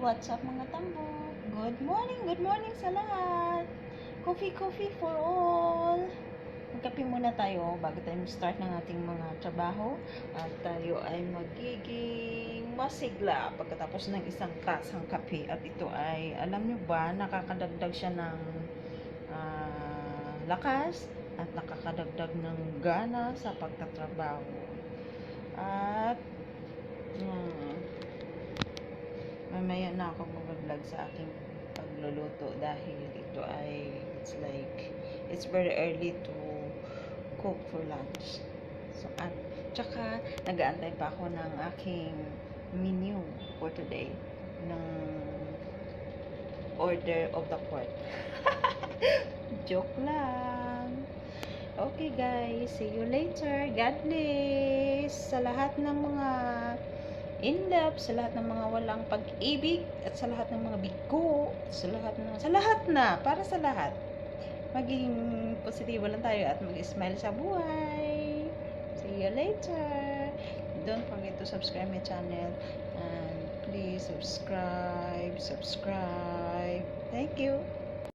what's up mga tambo? Good morning, good morning sa lahat. Coffee, coffee for all. Magkape muna tayo bago tayo start ng ating mga trabaho at tayo ay magiging masigla pagkatapos ng isang tasang kape at ito ay alam nyo ba nakakadagdag siya ng ah, lakas at nakakadagdag ng gana sa pagtatrabaho at mamaya na ako mag-vlog sa aking pagluluto dahil ito ay it's like it's very early to cook for lunch. So at tsaka nag-aantay pa ako ng aking menu for today ng order of the court joke lang. Okay guys. See you later. God bless sa lahat ng mga in love, sa lahat ng mga walang pag-ibig, at sa lahat ng mga bigo, sa lahat ng, sa lahat na, para sa lahat. Maging positibo lang tayo at mag-smile sa buhay. See you later. Don't forget to subscribe my channel and please subscribe, subscribe. Thank you.